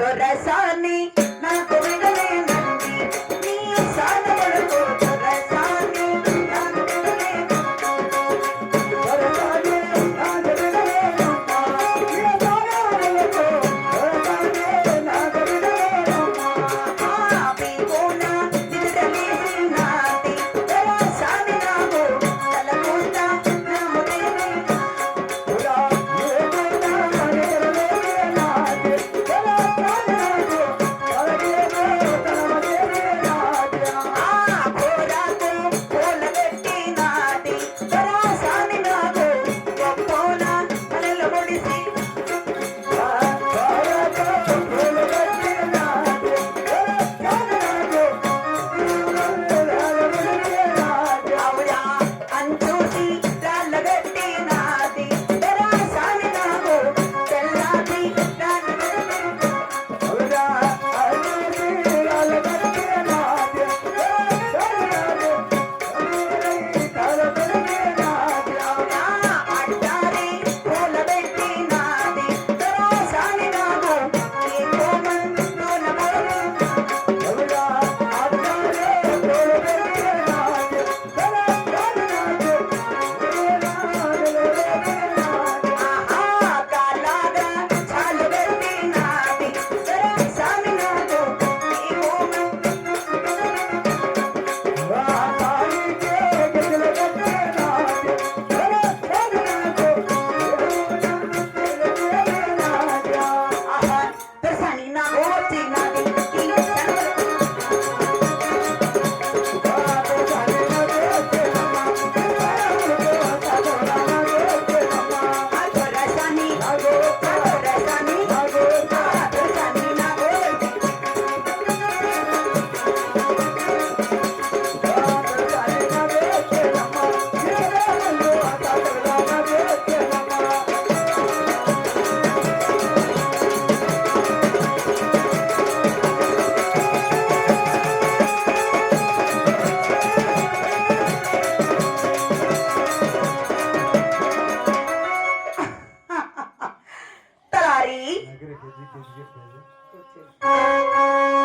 তোরা সানি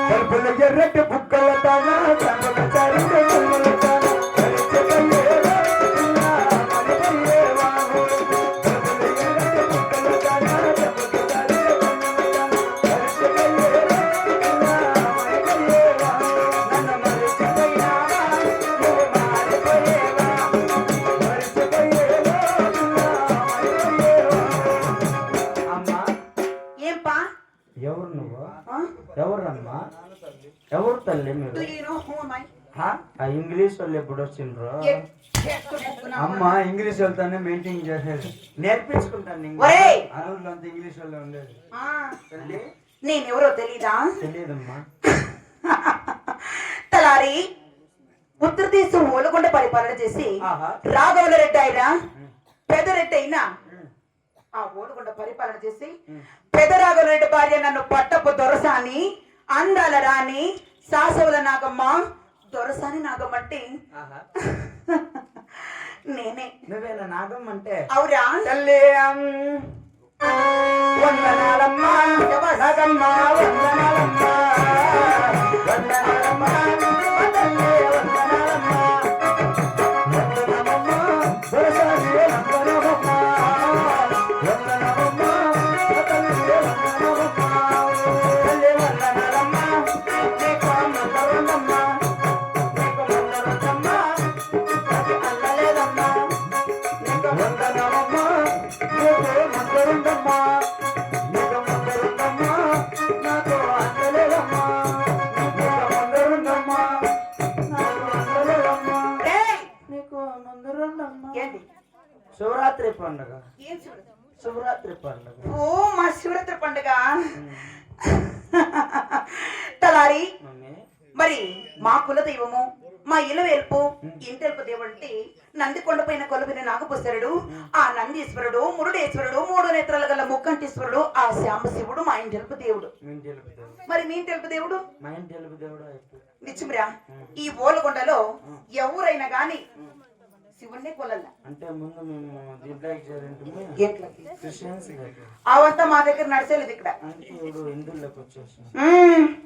గర్భల ఎర్రటి బుక్కల తానా గర్భల తరిగే నువ్వు? ఎవరమ్మా? ఎవరు తల్లి మీరు? ఆ ఇంగ్లీష్ వాళ్ళు ఎప్పుడు వచ్చిండ్రు? అమ్మ ఇంగ్లీష్ వాళ్ళతోనే మెయింటైన్ చేసేది. నేర్పించుకుంటాను ఊర్లో అంతా ఇంగ్లీష్ వాళ్ళే ఉండేది. తల్లి? నేనెవరో తెలీదా? తెలియదమ్మా తలారి ఉత్తర దేశం ఓలకొండ పరిపాలన చేసి. రాఘవుల రెడ్డి ఆయన పెదరెడ్డి అయినా ఆ ఓలకొండ పరిపాలన చేసి పెద రాఘవుల రెడ్డి భార్య నన్ను పట్టపు దొరసాని అందాల రాణి సాసవుల నాగమ్మ. దొరసాని నాగమ్మ అంటే? ఆహా. నేనే. నువ్వేనా నాగం అంటే? అవురా. తల్లి వందనాలమ్మా. నాగమ్మ వందనాలమ్మా. వందనాలమ్మా. శివరాత్రి పండుగ. శివరాత్రి పండుగ. ఓ మా శివరాత్రి పండుగ. తలారి మరి మా కుల దైవము మా ఇలవేల్పు ఇంటెల్పు దేవుడు అంటే నందికొండ పైన కొలువిన నాగపుస్తరుడు ఆ నందీశ్వరుడు మురుడేశ్వరుడు మూడు నేత్రాల గల ముక్కంటీశ్వరుడు ఆ శ్యామశివుడు మా ఇంటెల్పు దేవుడు. మీ ఇంటి తెలుపు దేవుడు. మరి మీ ఇంటెల్పు దేవుడు? నిత్యమురా ఈ ఓలకొండలో ఎవరైనా గాని శివుణ్ణి కొలల్ల అంటే ముందు మేము దీంట్లోకి చేరింటే ఎట్లకి క్రిస్టియన్స్ కదా అవంతా మా దగ్గర నడిచేది ఇక్కడ. అంటే ఇప్పుడు హిందువుల్లోకి వచ్చేసాం.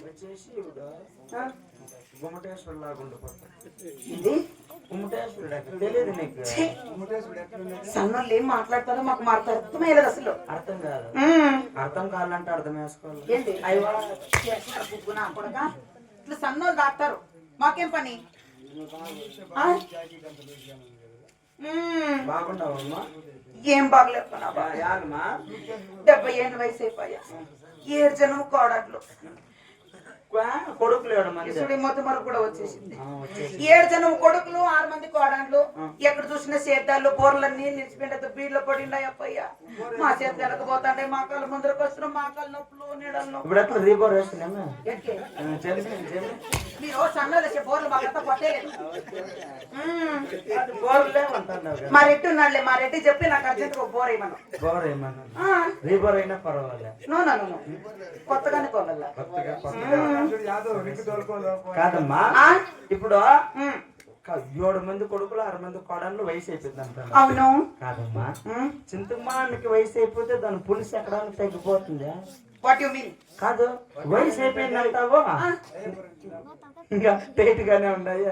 వచ్చేసి ఇప్పుడు ఆ, లాగా ఉండిపోతాం ఇది గుమ్మటేశ్వరుడు ఎక్కడ తెలియదు నీకు? ఛీ. సన్నోళ్ళు ఏం మాట్లాడతారో మాకు మాకు అర్థమయ్యలేదు అసలు. అర్థం కాదు. అర్థం కావాలంటే అర్థం వేసుకోవాలి. ఇట్లా సన్నోళ్ళు దాస్తారు మాకేం పని? ఏం బాగలేకపోయినా డెబ్బై ఏళ్ళ వయసు అయిపోయా. ఏడు జనం కోడట్లు కొడుకు లేడు ఇసుడి మొత్తం వరకు కూడా వచ్చేసింది. ఏడు జనం కొడుకులు ఆరు మంది కోడళ్ళు. ఎక్కడ చూసిన సేద్యాలు బోర్లన్నీ నిలిచిపోయిన బీడ్లో పడినాయి అప్పయ్య. మా చేతి వెనకపోతాంటే మా కాళ్ళ ముందరకు వస్తున్నాం మా కాళ్ళ నొప్పులు నీడల ఇప్పుడు ఎట్లా రీబోర్ వేస్తున్నామా మీరు బోర్లు మాకంతా కదా. మా రెడ్డి ఉన్నాడులే మా రెడ్డి చెప్పి నాకు అర్జెంట్ బోర్ ఇవ్వను బోర్ ఏమన్నా ఆ, రీబోర్ అయినా పర్వాలే. నో నో నో కొత్తగానే కొనాల? కొత్తగా కాదమ్మా? ఇప్పుడు ఏడు మంది కొడుకులు ఆరు మంది కోడళ్ళు వయసు అయిపోయింది అంటారు అవును. కాదమ్మా. మ్మ్. చింతమానికి వయసు అయిపోతే దాని పులుసు ఎక్కడానికి తగ్గిపోతుందా? వాట్ యు మీన్ కాదు వయసు అయిపోయింది అంటావు ఇంకా టైట్ గానే ఉన్నాయి